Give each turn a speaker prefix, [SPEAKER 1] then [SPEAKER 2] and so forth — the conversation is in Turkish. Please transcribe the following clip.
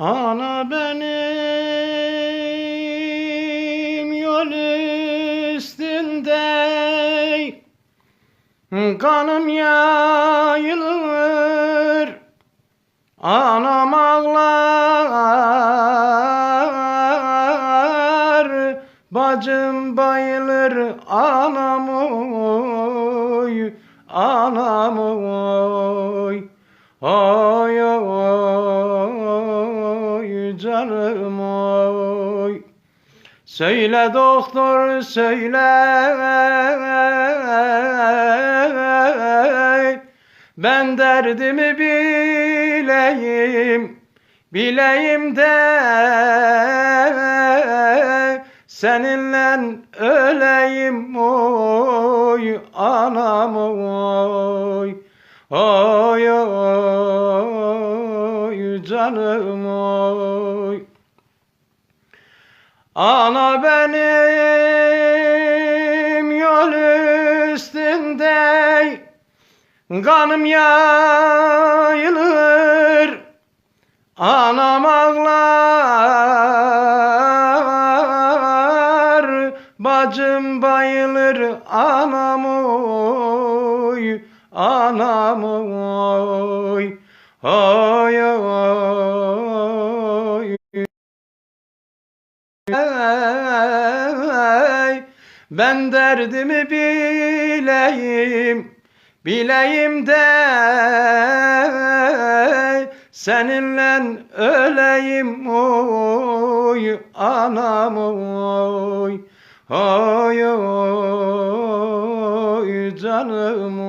[SPEAKER 1] Ana benim yol üstünde Kanım yayılır. Anam ağlar. Bacım bayılır. Anam oy. Anam oy. Oy oy oy. Söyle doktor söyle. Ben derdimi bileyim Bileyim de Seninle öleyim oy Anam oy. Oy oy canım oy Ana benim yol üstünde Kanım yayılır. Anam ağlar Bacım bayılır. Anam oy Anam oy Oy oy Ben derdimi bileyim, bileyim de seninle öleyim oy anam oy oy oy canım